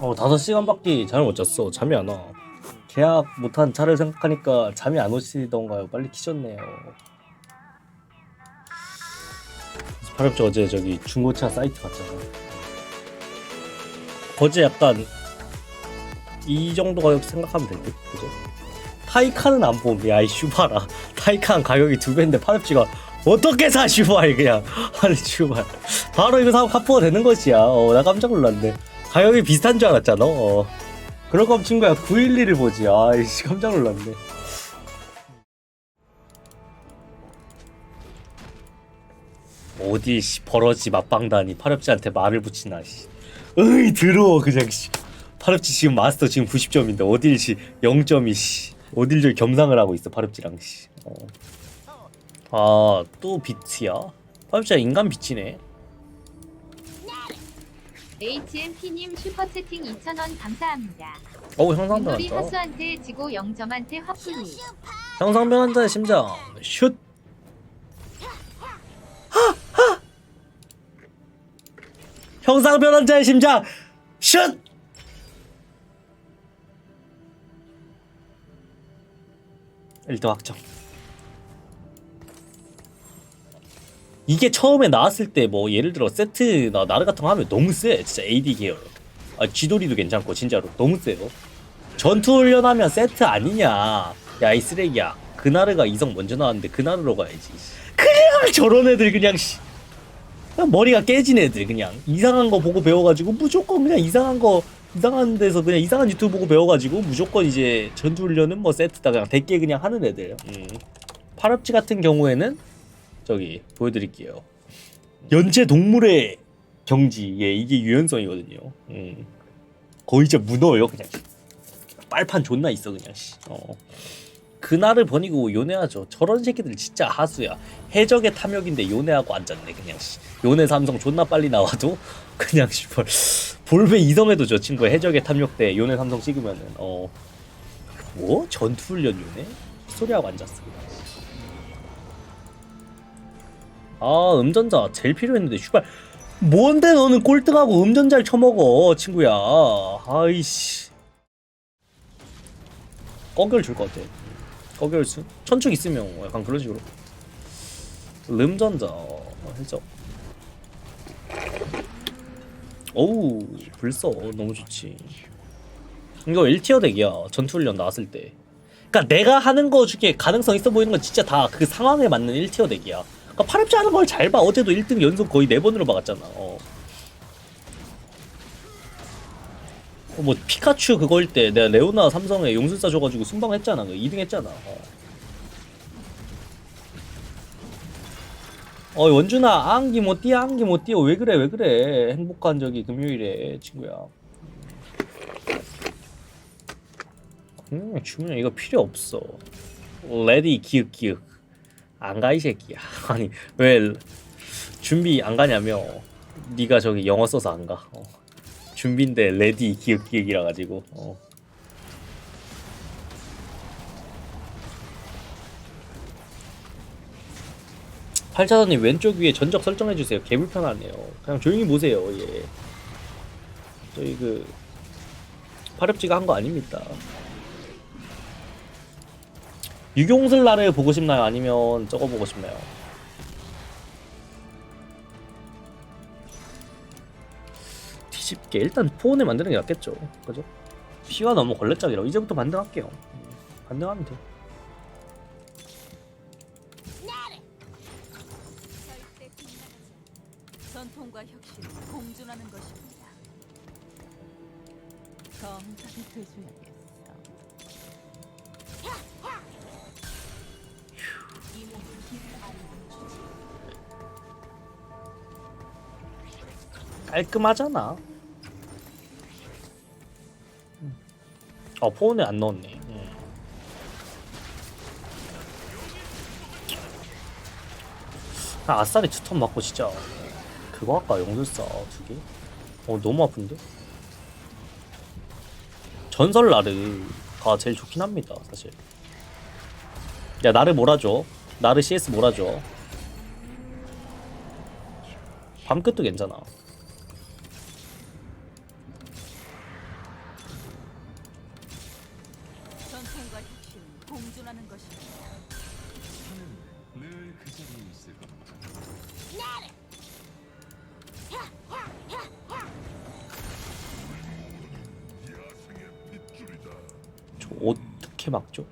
어, 5시간밖에 잠을 못 잤어. 잠이 안 와. 계약 못한 차를 생각하니까 잠이 안 오시던가요? 빨리 키셨네요. 파렵지 어제 저기 중고차 사이트 갔잖아. 거제 약간 이 정도 가격 생각하면 될 듯, 그죠? 타이칸은 안 봄. 야, 이 슈바라. 타이칸 가격이 두 배인데 파렵지가 어떻게 사 슈발 그냥 아니 슈발 바로 이거 사면 카포가 되는 것이야 어, 나 깜짝 놀랐네 가격이 비슷한 줄 알았잖아 어. 그럴 거면 친구야 911을 보지 아이씨 깜짝 놀랐네 어디 씨 버러지 맞방다니 파렵지한테 말을 붙이나 씨 으이 더러워 그냥 씨 파렵지 지금 마스터 지금 90점인데 어딜 씨 0점이 씨 어딜 저 겸상을 하고 있어 파렵지랑 씨 어. 아, 또 비트야? 파업자 인간 비치네. HMP님 슈퍼채팅 2,000원 감사합니다. 어우, 형상 윷놀이 변환자. 하수한테 지고 0점한테 화풀이. 형상 변 환자의 심장. 슛! 하! 하! 형상 변 환자의 심장. 슛! 일등 확정. 이게 처음에 나왔을 때 뭐 예를 들어 세트나 나르 같은 거 하면 너무 세 진짜 AD 계열. 아 쥐돌이도 괜찮고 진짜로. 너무 세요. 전투 훈련하면 세트 아니냐. 야 이 쓰레기야. 그나르가 이성 먼저 나왔는데 그나르로 가야지. 그냥 저런 애들 그냥 씨. 그냥 머리가 깨진 애들 그냥. 이상한 거 보고 배워가지고 무조건 그냥 이상한 거 이상한 데서 그냥 이상한 유튜브 보고 배워가지고 무조건 이제 전투 훈련은 뭐 세트다 그냥 대게 그냥 하는 애들. 음. 파랍지 같은 경우에는 저기 보여드릴게요. 연체 동물의 경지, 예 이게 유연성이거든요. 음. 거의 진짜 문어예요, 그냥. 빨판 존나 있어 그냥. 씨. 어. 그날을 버리고 요네하죠. 저런 새끼들 진짜 하수야. 해적의 탐욕인데 요네하고 앉았네 그냥. 씨. 요네 삼성 존나 빨리 나와도 그냥 씨발 볼베 이성에도 저 친구 해적의 탐욕 때 요네 삼성 찍으면은 어. 뭐 전투 훈련 요네? 소리하고 앉았어. 그냥. 아 음전자 제일 필요했는데 슈발. 뭔데 너는 꼴등하고 음전자를 쳐먹어 친구야. 아이씨. 꺼결 줄 것 같아. 꺼결 수 천축 있으면 약간 그런 식으로. 음전자 해적. 어우 불써. 너무 좋지. 이거 1티어 덱이야 전투훈련 나왔을 때. 그니까 내가 하는 거 중에 가능성 있어 보이는 건 진짜 다 그 상황에 맞는 1티어 덱이야 그러니까 파렵지 않은 걸잘 봐. 어제도 1등 연속 거의 4번으로 막았잖아. 어. 어, 뭐 피카츄 그거일 때 내가 레오나 삼성에 용술사 줘가지고 순방했잖아. 그 2등 했잖아. 어. 어 원준아 안기 못 뛰어 안기 못 뛰어 왜 그래 왜 그래 행복한 저기 금요일에 친구야 음 주문이 이거 필요 없어 레디 기윽 기윽 안 가 이 새끼야 아니 왜 준비 안 가냐며 네가 저기 영어 써서 안 가. 어. 준비인데 레디 기획 기획이라 가지고. 어. 팔차선님 왼쪽 위에 전적 설정해 주세요. 개 불편하네요. 그냥 조용히 보세요. 예. 저희 그 파렵지가 한 거 아닙니다. 유경슬 나를 보고 싶나요? 아니면 저거 보고 싶나요? 뒤집게 일단 포온에 만드는 게 낫겠죠. 그죠? 피가 너무 걸레짝이라 이제부터 반등할게요. 음, 반등하면 돼. 공존하는 것입니다. 검사를 되줘야겠 깔끔하잖아. 음. 아 포온에 안 넣었네. 음. 아, 아싸리 투턴 맞고 진짜 그거 할까 용술사 두 개? 어 너무 아픈데? 전설 나르가 제일 좋긴 합니다 사실. 야 나르 몰아줘. 나르 CS 몰아줘. 밤끝도 괜찮아. 어떻게 막죠?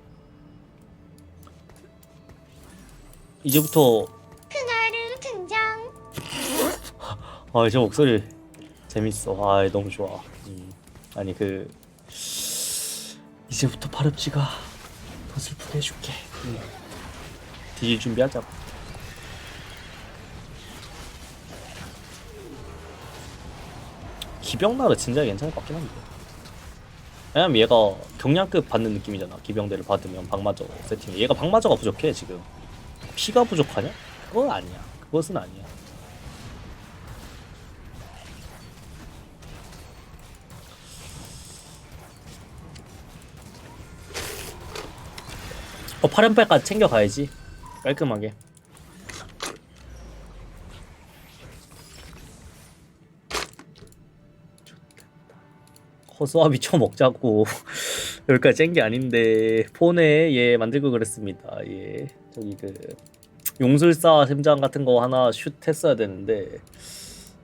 이제부터 그날은 등장. 아, 저 목소리 재밌어. 아, 너무 좋아. 음. 아니 그 이제부터 파렵지가 더 슬프게 해줄게. 음. 뒤질 준비하자고. 기병나라 진짜 괜찮을 것 같긴 한데. 왜냐면 얘가 경량급 받는 느낌이잖아. 기병대를 받으면 방마저 세팅. 얘가 방마저가 부족해 지금. 피가 부족하냐? 그건 아니야. 그것은 아니야. 어, 파련빨까지 챙겨가야지. 깔끔하게. 허수아비 쳐먹자고 여기까지 짠 게 아닌데 폰에 예 만들고 그랬습니다. 예. 저기 그 용술사 심장 같은 거 하나 슛 했어야 되는데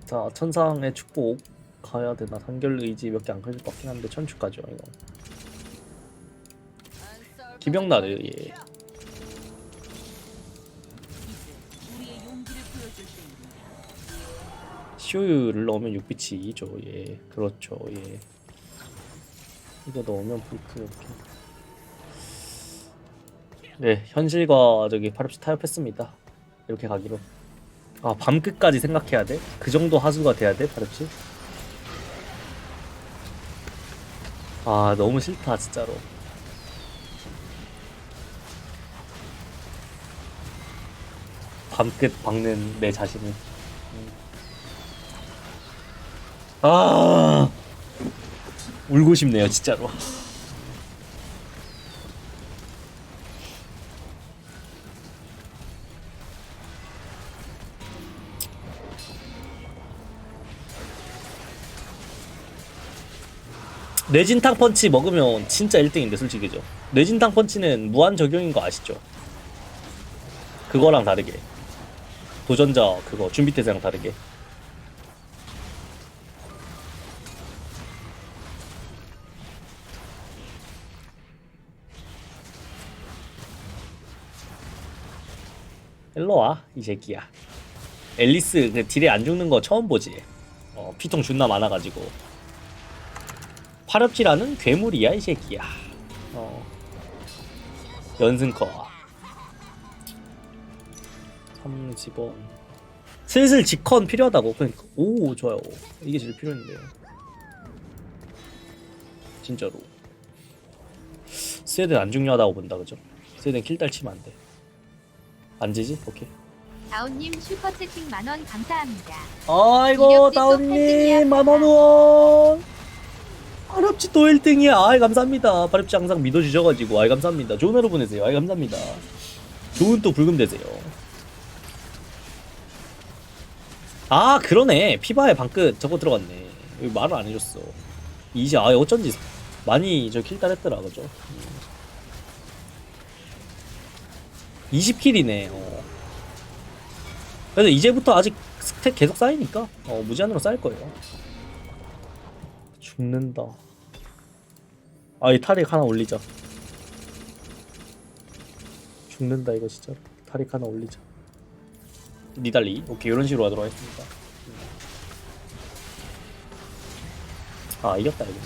자 천상의 축복 가야 되나? 단결 의지 몇 개 안 걸릴 것 같긴 한데 천축 가죠 이거. 기병나르 예. 시오유를 넣으면 6비치 2죠 예. 그렇죠 예 이거 넣으면 불크 이렇게. 네 현실과 저기 파렵시 타협했습니다. 이렇게 가기로. 아 밤 끝까지 생각해야 돼? 그 정도 하수가 돼야 돼 파렵시? 아 너무 싫다 진짜로. 밤끝 박는 내 자신을. 아 울고 싶네요 진짜로. 뇌진탕 펀치 먹으면 진짜 1등인데 솔직히죠? 뇌진탕 펀치는 무한 적용인 거 아시죠? 그거랑 다르게. 도전자 그거 준비 태세랑 다르게 일로 와, 이 새끼야. 앨리스 그 딜에 안 죽는 거 처음 보지. 어, 피통 존나 많아가지고. 파렵지라는 괴물이야, 이 새끼야. 어. 연승커. 30원. 슬슬 직컨 필요하다고. 그러니까, 오, 좋아요. 이게 제일 필요했는데요. 진짜로. 스웨덴 안 중요하다고 본다, 그죠? 스웨덴 킬딸 치면 안 돼. 안 지지? 오케이. 다운님 슈퍼 채팅 만원 감사합니다. 아이고 이력지 다운님 팔등이야. 만원. 원 파렵지 또 1등이야. 아이 감사합니다. 파렵지 항상 믿어주셔가지고. 아이 감사합니다. 좋은 하루 보내세요. 아이 감사합니다. 좋은 또 불금 되세요. 아 그러네. 피바에 방끝. 저거 들어갔네. 말을 안 해줬어. 이제 아 어쩐지 많이 저 킬딸 했더라 그죠 20킬이네 어. 그래서 이제부터 아직 스택 계속 쌓이니까 어, 무제한으로 쌓일 거예요. 죽는다. 아, 이 탈익 하나 올리자. 죽는다 이거 진짜. 탈익 하나 올리자. 니달리. 오케이 이런 식으로 하도록 하겠습니다. 아 이겼다 이거.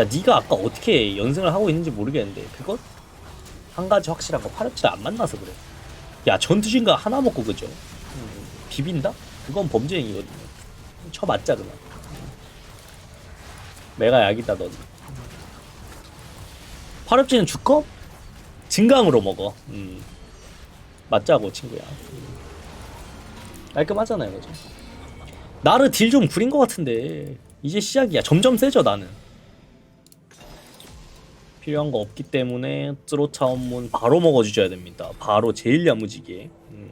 야 니가 아까 어떻게 연승을 하고 있는지 모르겠는데 그것 한 가지 확실한 거 파렵치를 안 만나서 그래. 야 전투신가 하나 먹고 그죠? 음, 비빈다? 그건 범죄행위거든요. 쳐 맞자 그만. 내가 약이다 넌. 파렵지는 주컵? 진강으로 먹어. 음. 맞자고 친구야. 음. 깔끔하잖아요, 그죠? 나를 딜좀 부린 것 같은데 이제 시작이야. 점점 세져 나는. 필요한 거 없기 때문에 쯔로 차원문 바로 먹어주셔야 됩니다. 바로 제일 야무지게. 음.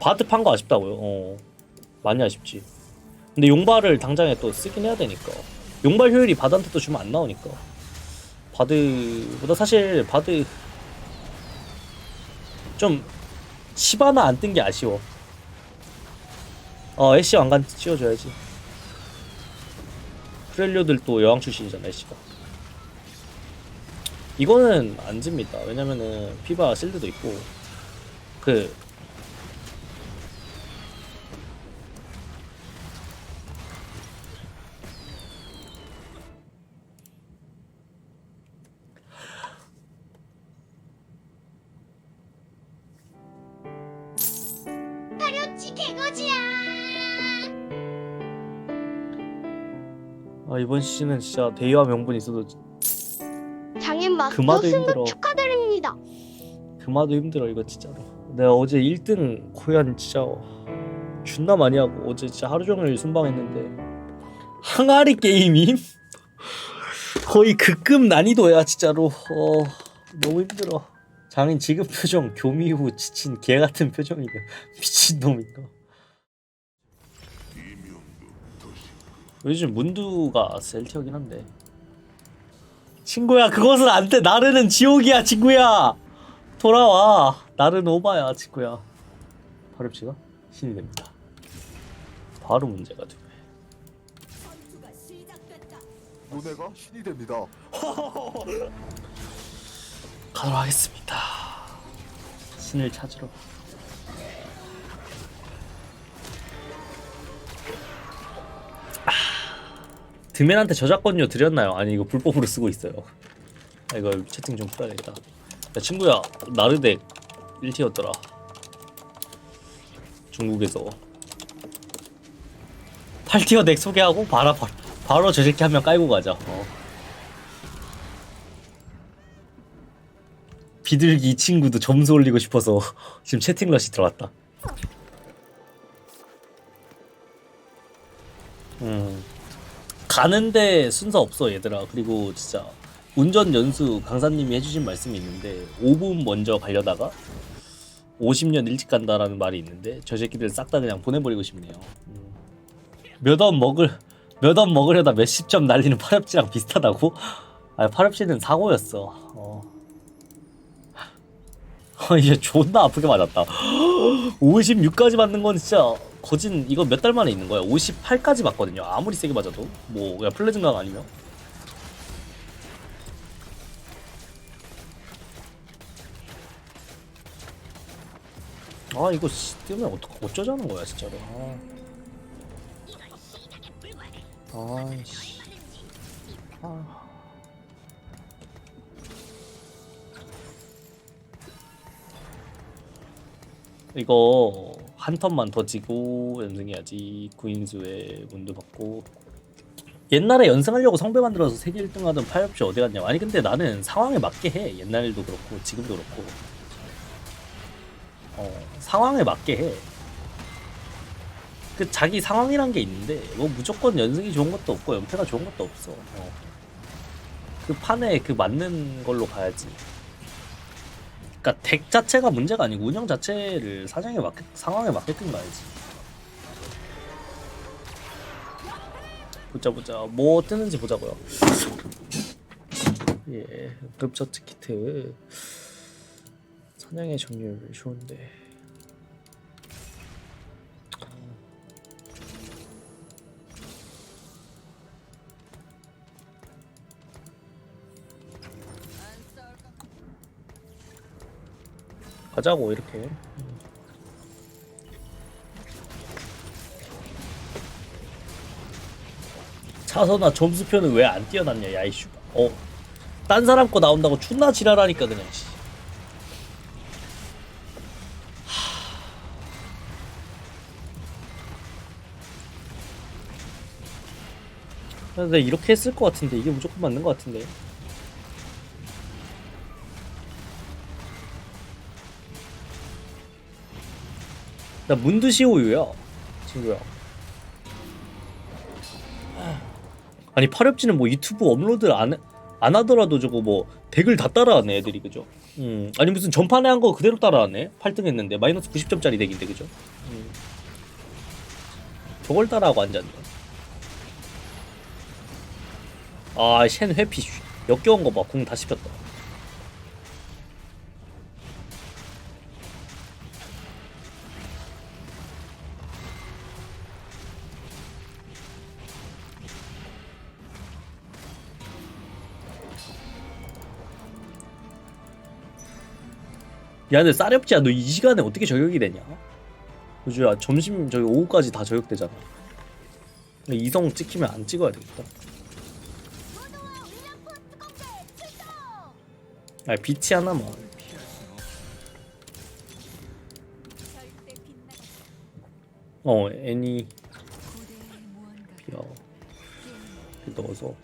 바드 판거 아쉽다고요. 어. 많이 아쉽지. 근데 용발을 당장에 또 쓰긴 해야 되니까. 용발 효율이 바드한테 또 주면 안 나오니까. 바드보다 사실 바드 좀 시바나 안 뜬 게 아쉬워. 어 애쉬 왕관 씌워줘야지. 프렐료들 또 여왕 출신이잖아 애쉬가. 이거는 안 집니다. 왜냐면은 피바 실드도 있고 그 이번 시즌은 진짜 대의와 명분이 있어도 장인 마스터 힘들어. 승급 축하드립니다. 그마도 힘들어 이거 진짜로 내가 어제 1등 코연 진짜 존나 많이 하고 어제 진짜 하루 종일 순방했는데 항아리 게임임? 거의 극급 난이도야 진짜로 어 너무 힘들어 장인 지금 표정 교미 후 지친 개 같은 표정이네 미친놈인가 요즘 문두가 셀티어긴 한데. 친구야 그것은 안돼. 나르는 지옥이야 친구야. 돌아와. 나는 오바야 친구야. 파렴치가? 신이 됩니다. 바로 문제가 되네. 너네가 신이 됩니다. 가도록 하겠습니다. 신을 찾으러 드맨한테 저작권료 드렸나요? 아니 이거 불법으로 쓰고 있어요. 아, 이거 채팅 좀 풀어야 되겠다. 야 친구야 나르덱 1티였더라. 중국에서. 8티어 덱 소개하고 바로 바로, 바로 저 새끼 한 명 깔고 가자. 어. 비둘기 이 친구도 점수 올리고 싶어서 지금 채팅 러시 들어왔다 가는데 순서 없어 얘들아 그리고 진짜 운전 연수 강사님이 해주신 말씀이 있는데 5분 먼저 가려다가 50년 일찍 간다라는 말이 있는데 저 새끼들 싹 다 그냥 보내버리고 싶네요. 음. 몇원 먹을 몇 원 먹으려다 몇십 점 날리는 파렵지랑 비슷하다고? 아 파렵지는 사고였어. 어. 아, 이제 존나 아프게 맞았다. 56까지 맞는 건 진짜 거진 이거 몇 달 만에 있는 거야. 58까지 맞거든요. 아무리 세게 맞아도 뭐 그냥 플레증강 아니면. 아 이거 씨, 뜨면 어떡 어쩌자는 거야 진짜로. 아. 아이씨. 아. 이거 한 턴만 더 지고 연승해야지 구인수에 문도 받고 옛날에 연승하려고 성배 만들어서 세계 1등 하던 파이업시 어디 갔냐 아니 근데 나는 상황에 맞게 해 옛날도 그렇고 지금도 그렇고 어 상황에 맞게 해 그 자기 상황이란 게 있는데 뭐 무조건 연승이 좋은 것도 없고 연패가 좋은 것도 없어. 어. 그 판에 그 맞는 걸로 가야지. 그러니까 덱 자체가 문제가 아니고 운영 자체를 사정에 맞게 상황에 맞게끔 가야지. 보자 보자 뭐 뜨는지 보자고요. 예, 급처트 키트 사냥의 정률 좋은데. 가자고 이렇게 차선아 점수표는 왜안 띄어놨냐 야이 슈 어. 딴 사람 거 나온다고 존나 지랄하니까 그냥 씨. 하... 근데 이렇게 했을 것 같은데 이게 무조건 맞는 것 같은데 나 문드시오유야 친구야. 아니 파렵지는 뭐 유튜브 업로드 안, 안 하더라도 저거 뭐 덱을 다 따라하네 애들이 그죠? 음 아니 무슨 전판에 한 거 그대로 따라하네? 8등 했는데 마이너스 90점짜리 덱인데 그죠? 음. 저걸 따라하고 앉았네. 아쉔 회피 씨. 역겨운 거봐궁 다 씹혔다 야 근데 쌀엽지야 너 이 시간에 어떻게 저격이 되냐? 요즘 점심 저기 오후까지 다 저격되잖아. 이성 찍히면 안 찍어야 되겠다. 아 빛이 하나만. 빗나가지 어 애니 비어 넣어서.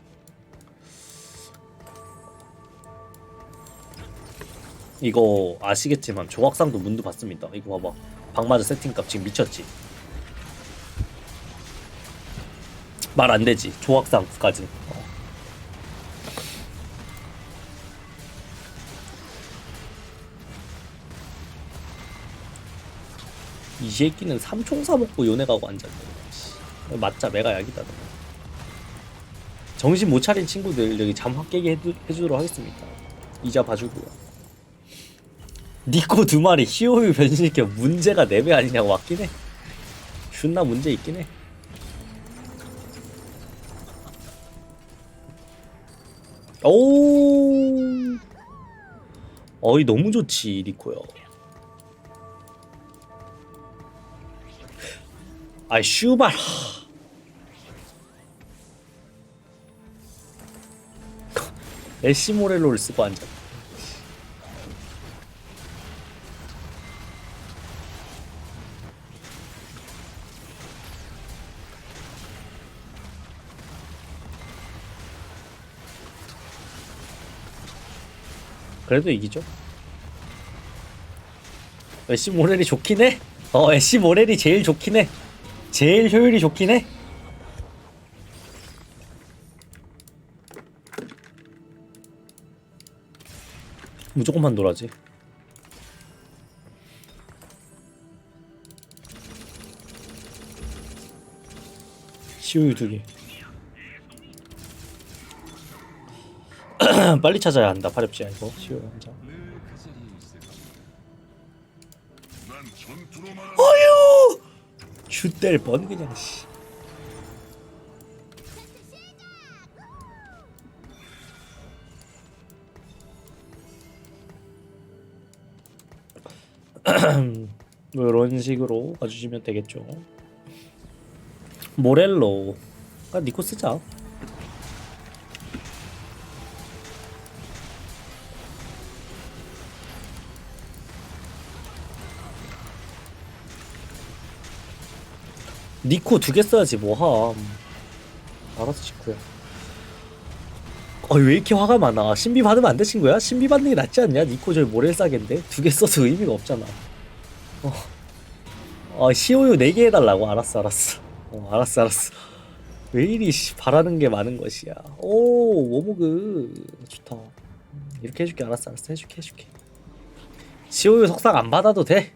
이거 아시겠지만 조각상도 문도 봤습니다. 이거 봐봐. 방마저 세팅값 지금 미쳤지. 말 안 되지. 조각상까지. 어. 이 새끼는 삼총 사 먹고 요네 가고 앉았네. 씨. 맞자 메가 약이다. 너. 정신 못 차린 친구들 여기 잠 확 깨게 해주, 해주도록 하겠습니다. 이자 봐주고요. 니코 두 마리 히오유 변신시켜 문제가 4배 아니냐고 맞긴 해. 존나 문제 있긴 해. 오. 어이 너무 좋지 니코요. 아이 슈발. 애쉬모렐로를 쓰고 앉아. 그래도 이기죠. 애쉬 모렐이 좋긴 해. 어, 애쉬 모렐이 제일 좋긴 해. 제일 효율이 좋긴 해. 무조건만 놀아지. 시우유 두 개. 빨리 찾아야 한다. 파렵지 시우유 한 장. 어휴! 슛될 뻔 그냥 씨. 뭐 이런 식으로 가주시면 되겠죠. 모렐로. 아 니코 쓰자. 니코 두 개 써야지 뭐함. 알아서 직구야. 어왜 이렇게 화가 많아? 신비 받으면 안 돼 친구야? 신비 받는 게 낫지 않냐? 니코 저기 모렐 싸겠는데 두 개 써서 의미가 없잖아. 어, 어 시오유 네 개 해달라고 알았어 알았어. 어 알았어 알았어. 왜 이리 씨, 바라는 게 많은 것이야. 오 워모그 좋다. 음, 이렇게 해줄게 알았어 알았어 해줄게 해줄게. 시오유 석상 안 받아도 돼.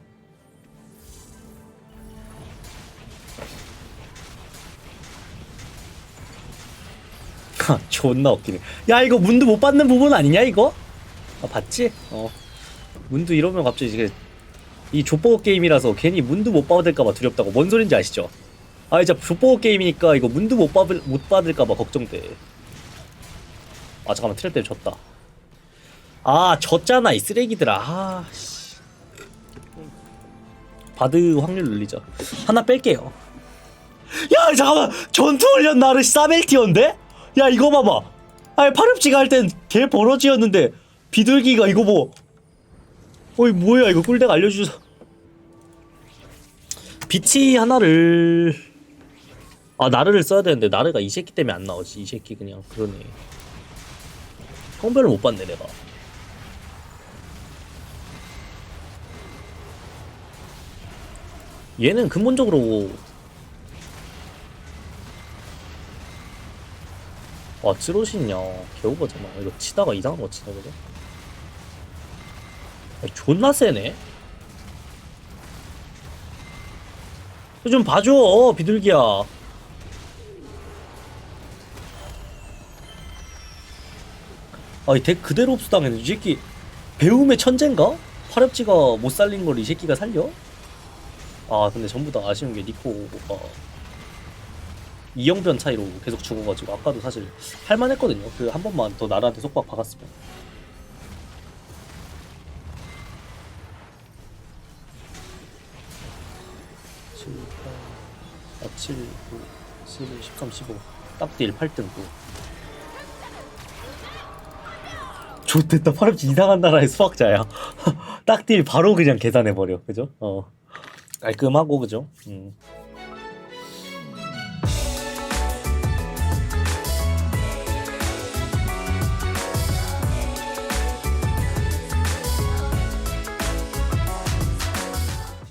존나 웃기네. 야 이거 문도 못 받는 부분 아니냐 이거? 아 봤지? 어. 문도 이러면 갑자기 이게 이 족보고 게임이라서 괜히 문도 못 받을까봐 두렵다고 뭔 소린지 아시죠? 아 진짜 족보고 게임이니까 이거 문도 못 받을 못 받을까봐 걱정돼. 아 잠깐만 트랩 때문에 졌다. 아 졌잖아 이 쓰레기들아. 아 씨. 바드 확률 늘리자. 하나 뺄게요. 야 잠깐만 전투 훈련 나를 사벨티언데? 야 이거 봐봐. 아니 파렴치가 할 땐 개 버러지였는데 비둘기가 이거 뭐. 어이 뭐야 이거 꿀덱 알려주서. 비치 하나를. 아 나르를 써야 되는데 나르가 이 새끼 때문에 안 나오지 이 새끼 그냥. 그러네. 성별을 못 봤네 내가. 얘는 근본적으로 와 찌로신이냐 개오버잖아 이거 치다가 이상한 거 치다 그래 아니, 존나 세네? 좀 봐줘 비둘기야. 아이 덱 그대로 흡수당했네. 이 새끼 배움의 천재인가? 파렵지가 못 살린 걸 이 새끼가 살려? 아 근데 전부 다 아쉬운 게 니코가 이영변 차이로 계속 죽어가지고 아까도 사실 할만했거든요. 그 한 번만 더 나라한테 속박 박았으면. 7, 8, 아, 7, 9, 11, 13, 15. 딱딜 8등 9. 좋됐다. 파렴치 이상한 나라의 수학자야. 딱딜 바로 그냥 계산해버려. 그죠? 어. 깔끔하고, 그죠? 음.